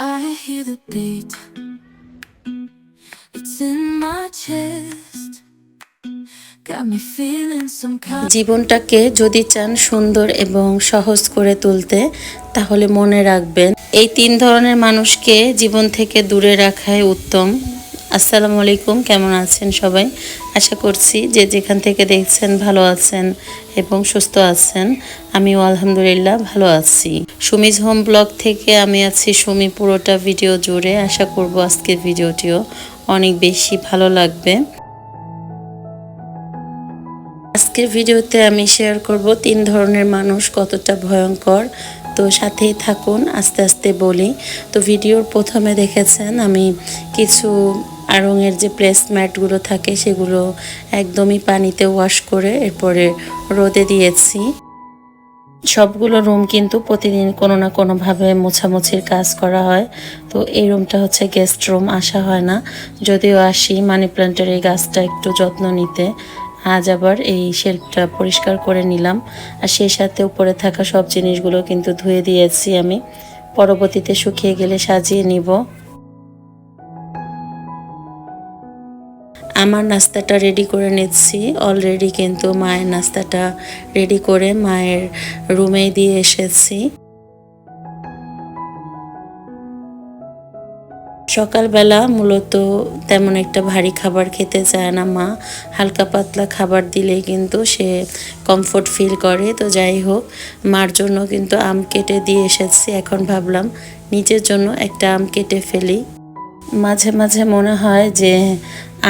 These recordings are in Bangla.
I hear the beat. It's in my chest. Got me feeling some kind. জীবনটাকে যদি চান সুন্দর এবং সহজ করে তুলতে, তাহলে মনে রাখবেন, এই তিন ধরনের মানুষকে জীবন থেকে দূরে রাখাই উত্তম আসসালামু আলাইকুম, কেমন আছেন সবাই? আশা করছি যে যেখান থেকে দেখছেন ভালো আছেন এবং সুস্থ আছেন। আমিও আলহামদুলিল্লাহ ভালো আছি। সুমিজ হোম ব্লগ থেকে আমি আছি সুমি। পুরোটা ভিডিও জুড়ে আশা করব আজকের ভিডিওটিও অনেক বেশি ভালো লাগবে। আজকের ভিডিওতে আমি শেয়ার করব তিন ধরনের মানুষ কতটা ভয়ঙ্কর। তো সাথেই থাকুন, আস্তে আস্তে বলি। তো ভিডিওর প্রথমে দেখেছেন আমি কিছু আড়ঙের যে প্লেসম্যাটগুলো থাকে সেগুলো একদমই পানিতে ওয়াশ করে এরপরে রোদে দিয়েছি। সবগুলো রুম কিন্তু প্রতিদিন কোনো না কোনোভাবে মোছামুছির কাজ করা হয়। তো এই রুমটা হচ্ছে গেস্ট রুম আসা হয় না। যদিও আসি মানি প্ল্যান্টের এই গাছটা একটু যত্ন নিতে। আজ আবার এই শেল্ফটা পরিষ্কার করে নিলাম। আর সেই সাথে উপরে থাকা সব জিনিসগুলো কিন্তু ধুয়ে দিয়েছি আমি। পরবর্তীতে শুকিয়ে গেলে সাজিয়ে নিব। আমার নাস্তাটা রেডি করে নিচ্ছি। অলরেডি কিন্তু মায়ের নাস্তাটা রেডি করে মায়ের রুমে দিয়ে এসেছি। সকালবেলা মূলত তেমন একটা ভারী খাবার খেতে চায় না মা। হালকা পাতলা খাবার দিলেই কিন্তু সে কমফোর্ট ফিল করে। তো যাই হোক, মার জন্য কিন্তু আম কেটে দিয়ে এসেছি। এখন ভাবলাম নিজের জন্য একটা আম কেটে ফেলি। মাঝে মাঝে মনে হয় যে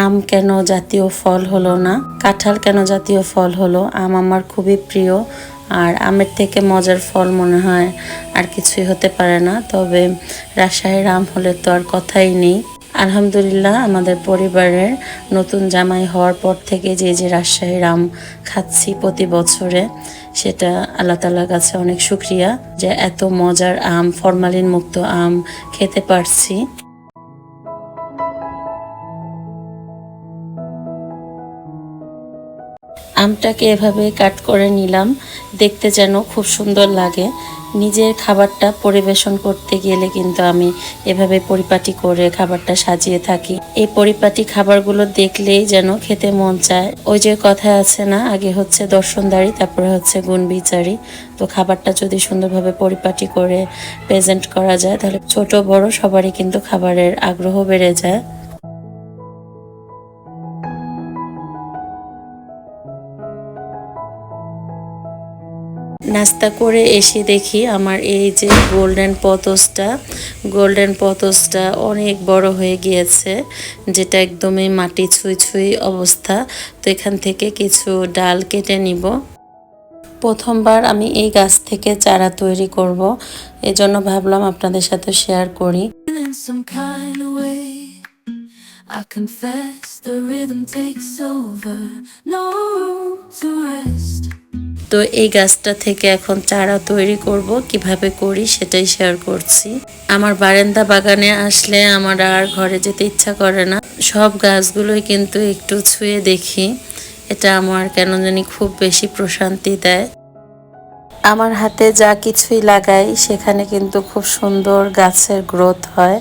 আম কেন জাতীয় ফল হলো না, কাঁঠাল কেন জাতীয় ফল হলো, আম আমার খুবই প্রিয়, আর আমের থেকে মজার ফল মনে হয় আর কিছুই হতে পারে না, তবে রাজশাহীর আম হলে তো আর কথাই নেই। আলহামদুলিল্লাহ, আমাদের পরিবারের নতুন জামাই হওয়ার পর থেকে যে যে রাজশাহীর আম খাচ্ছি প্রতি বছরে, সেটা আল্লাহ তালার কাছে অনেক শুক্রিয়া যে এত মজার আম ফরমালিন মুক্ত আম খেতে পারছি। আমটাকে এভাবে কাট করে নিলাম। দেখতে যেন খুব সুন্দর লাগে। নিজের খাবারটা পরিবেশন করতে গেলে কিন্তু আমি এভাবে পরিপাটি করে খাবারটা সাজিয়ে থাকি। এই পরিপাটি খাবারগুলো দেখলেই যেন খেতে মন চায়। ওই যে কথা আছে না, আগে হচ্ছে দর্শনদারি, তারপরে হচ্ছে গুণ বিচারি। তো খাবারটা যদি সুন্দরভাবে পরিপাটি করে প্রেজেন্ট করা যায়, তাহলে ছোট বড় সবারই কিন্তু খাবারের আগ্রহ বেড়ে যায়। নাস্তা করে এসে দেখি আমার এই যে গোল্ডেন পতসটা গোল্ডেন পতসটা অনেক বড় হয়ে গিয়েছে, যেটা একদমই মাটি ছুঁই ছুঁই অবস্থা তো এখান থেকে কিছু ডাল কেটে নিব প্রথমবার আমি এই গাছ থেকে চারা তৈরি করব, এজন্য ভাবলাম আপনাদের সাথে শেয়ার করি. I confess the rhythm takes over. No to rest. তো এই গাছটা থেকে এখন চারা তৈরি করব, কীভাবে করি সেটাই শেয়ার করছি। আমার বারান্দা বাগানে আসলে আমার আর ঘরে যেতে ইচ্ছা করে না। সব গাছগুলোই কিন্তু একটু ছুঁয়ে দেখি। এটা আমার কেন জানি খুব বেশি প্রশান্তি দেয়। আমার হাতে যা কিছুই লাগাই, সেখানে কিন্তু খুব সুন্দর গাছের গ্রোথ হয়।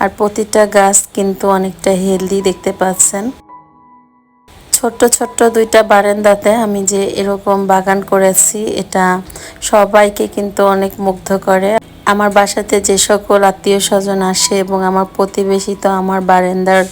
আর প্রতিটা গাছ কিন্তু অনেকটা হেলদি দেখতে পাচ্ছেন। ছোট্ট ছোট্ট দুইটা বারান্দাতে আমি যে এরকম বাগান করেছি, এটা সবাইকে কিন্তু অনেক মুগ্ধ করে। আমার বাসাতে যে সকল আত্মীয় স্বজন আসে এবং আমার প্রতিবেশী তো আমার বারান্দার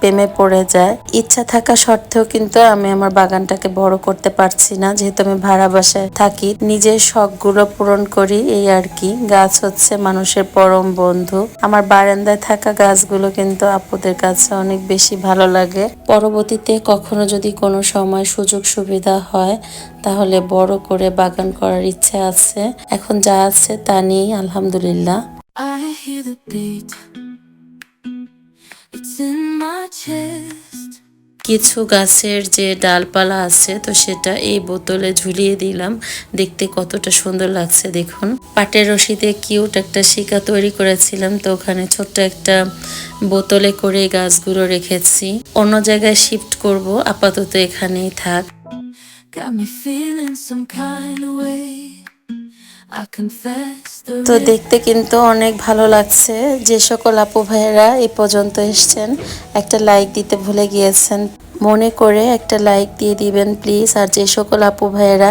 প্রেমে পড়ে যায়। ইচ্ছা থাকা সত্ত্বেও কিন্তু আমি আমার বাগানটাকে বড় করতে পারছি না। যেহেতু আমি ভাড়া বাসায় থাকি, নিজের শখগুলো পূরণ করি এই আর কি। গাছ হচ্ছে মানুষের পরম বন্ধু। আমার বারান্দায় থাকা গাছগুলো কিন্তু আপুদের কাছে অনেক বেশি ভালো লাগে। পরবর্তীতে কখনো যদি কোনো সময় সুযোগ সুবিধা হয়, তাহলে বড় করে বাগান করার ইচ্ছে আছে। এখন যা আছে তা নিয়েই আলহামদুলিল্লাহ। I hear the beat. কিছু গাছের যে ডালপালা আছে তো সেটা এই বোতলে ঝুলিয়ে দিলাম। দেখতে কতটা সুন্দর লাগছে দেখুন। পাটের রশিতে কিউট একটা শিকা তৈরি করেছিলাম তো ওখানে ছোট্ট একটা বোতলে করে গাছগুলো রেখেছি। অন্য জায়গায় শিফট করব আপাতত এখানেই থাক। Got me feeling some kind of way. তো দেখতে কিন্তু অনেক ভালো লাগছে। যে সকল আপু ভাইয়েরা এই পর্যন্ত এসছেন, একটা লাইক দিতে ভুলে গিয়েছেন, মনে করে একটা লাইক দিয়ে দিবেন প্লিজ আর যে সকল আপু ভাইয়েরা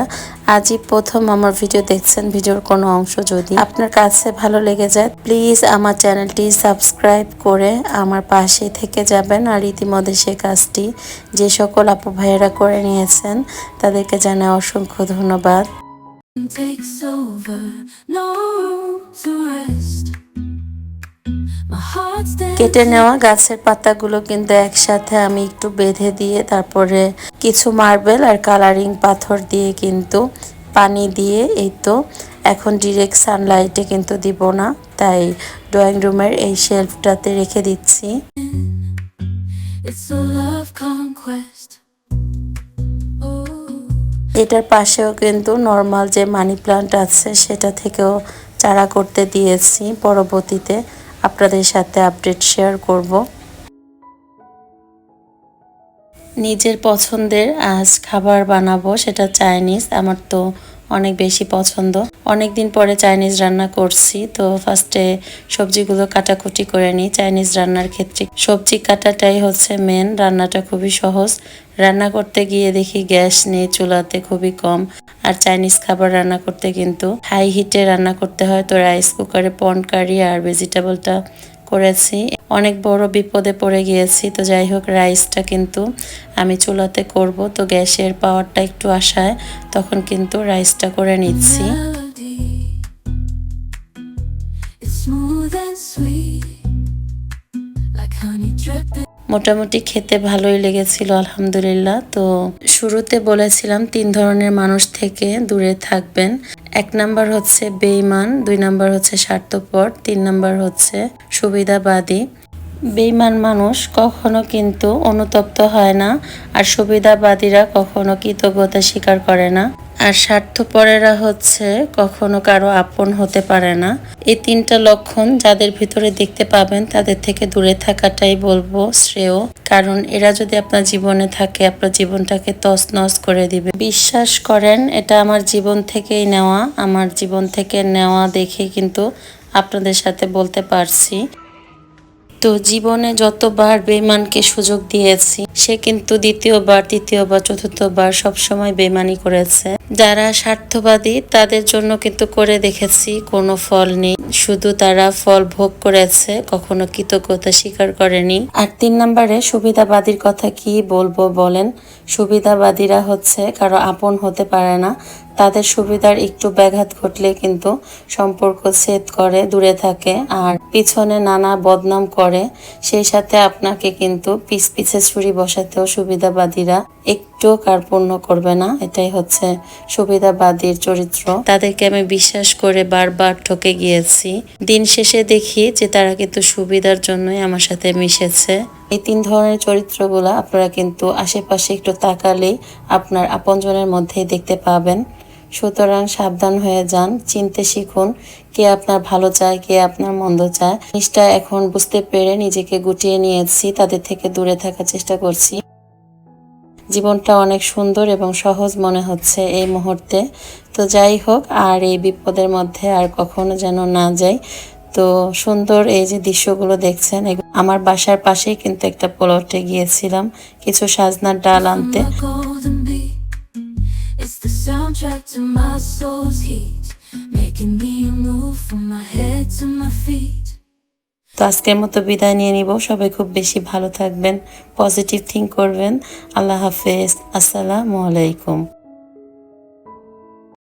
আজই প্রথম আমার ভিডিও দেখছেন ভিডিওর কোনো অংশ যদি আপনার কাছে ভালো লেগে যায় প্লিজ আমার চ্যানেলটি সাবস্ক্রাইব করে আমার পাশে থেকে যাবেন। আর ইতিমধ্যে সে কাজটি যে সকল আপু ভাইয়েরা করে নিয়েছেন, তাদেরকে জানায় অসংখ্য ধন্যবাদ। Takes over, no room to rest. কেটে নেওয়া গাছের পাতাগুলো কিন্তু একসাথে আমি একটু বেঁধে দিয়ে তারপরে কিছু মার্বেল আর কালারিং পাথর দিয়ে কিন্তু পানি দিয়ে এই তো এখন ডিরেক্ট সানলাইটে কিন্তু দিব না তাই ড্রয়িং রুমের এই শেলফটাতে রেখে দিচ্ছি It's a love conquest. এটার পাশেও কিন্তু নর্মাল যে মানি প্লান্ট আছে, সেটা থেকেও চারা করতে দিয়েছি পরবর্তীতে। আপনাদের সাথে আপডেট শেয়ার করব। নিজের পছন্দের আজ খাবার বানাবো, সেটা চাইনিজ আমার তো অনেক বেশি পছন্দ। অনেক দিন পরে চাইনিজ রান্না করছি, তো ফার্স্টে সবজিগুলো কাটাকুটি করে নিই। চাইনিজ রান্নার ক্ষেত্রে সবজি কাটাটাই হচ্ছে মেন রান্নাটা খুবই সহজ। রান্না করতে গিয়ে দেখি গ্যাস নেই, চুলাতে খুবই কম। আর চাইনিজ খাবার রান্না করতে কিন্তু হাই হিটে রান্না করতে হয়। তো রাইস কুকারে পন কারি আর ভেজিটেবলটা করেছি। অনেক বড় বিপদে পড়ে গিয়েছি। তো যাই হোক রাইসটা কিন্তু আমি চুলাতে করব। তো গ্যাসের পাওয়ারটা একটু আসায় তখন কিন্তু রাইসটা করে নিচ্ছি। মোটামুটি খেতে ভালোই লেগেছিল, আলহামদুলিল্লাহ। তো শুরুতে বলেছিলাম তিন ধরনের মানুষ থেকে দূরে থাকবেন। এক নাম্বার হচ্ছে বেইমান দুই নাম্বার হচ্ছে স্বার্থপর, তিন নাম্বার হচ্ছে সুবিধাবাদী। বেইমান মানুষ কখনো কিন্তু অনুতপ্ত হয় না, আর সুবিধাবাদীরা কখনো কৃতজ্ঞতা স্বীকার করে না। আর স্বার্থপরেরা হচ্ছে কখনো কারও আপন হতে পারে না। এই তিনটা লক্ষণ যাদের ভিতরে দেখতে পাবেন, তাদের থেকে দূরে থাকাটাই বলব শ্রেয়। কারণ এরা যদি আপনার জীবনে থাকে, আপনার জীবনটাকে তছনছ করে দিবে। বিশ্বাস করেন, এটা আমার জীবন থেকেই নেওয়া। আমার জীবন থেকে নেওয়া দেখে কিন্তু আপনাদের সাথে বলতে পারছি। তো জীবনে যতবার বেইমানকে সুযোগ দিয়েছি, সে কিন্তু দ্বিতীয়বার, তৃতীয়বার, চতুর্থবার সবসময় বেইমানি করেছে। যারা স্বার্থবাদী, তাদের জন্য কিন্তু করে দেখেছি কোনো ফল নেই। শুধু তারা ফল ভোগ করেছে, কখনো কৃতজ্ঞতা স্বীকার করেনি। আর তিন নম্বরে, সুবিধাবাদীর কথা কি বলব বলেন? সুবিধাবাদীরা হচ্ছে কারও আপন হতে পারে না তাদের সুবিধার একটু ব্যাঘাত ঘটলে কিন্তু সম্পর্ক ছেদ করে, দূরে থাকে। আর পিছনে নানা বদনাম করে, সেই সাথে আপনাকে কিন্তু পিছ পিছে ছুরি বসাতেও সুবিধাবাদীরা একটু কার্পণ্য করবে না। এটাই হচ্ছে সুবিধাবাদীর চরিত্র। তাদেরকে আমি বিশ্বাস করে বারবার ঠকে গিয়েছি। দিন শেষে দেখি যে তারা কিন্তু সুবিধার জন্যই আমার সাথে মিশেছে। এই তিন ধরনের চরিত্রগুলো আপনারা কিন্তু আশেপাশে একটু তাকালেই আপনার আপনজনের মধ্যেই দেখতে পাবেন। সুতরাং সাবধান হয়ে যান, চিনতে শিখুন কে আপনার ভালো চায়, কে আপনার মন্দ চায়। জিনিসটা এখন বুঝতে পেরে নিজেকে গুটিয়ে নিয়েছি, তাদের থেকে দূরে থাকার চেষ্টা করছি। জীবনটা অনেক সুন্দর এবং সহজ মনে হচ্ছে এই মুহূর্তে। তো যাই হোক, আর এই বিপদের মধ্যে আর কখনো যেন না যাই। তো সুন্দর এই যে দৃশ্যগুলো দেখছেন আমার বাসার পাশেই কিন্তু একটা প্লটে গিয়েছিলাম, কিছু সাজনার ডাল আনতে। Soundtrack to my soul's heat, making me move from my head to my feet. তো আজকের মতো বিদায় নিয়ে নিব। সবাই খুব বেশি ভালো থাকবেন পজিটিভ থিঙ্ক করবেন। আল্লাহ হাফেজ। আসসালামু আলাইকুম।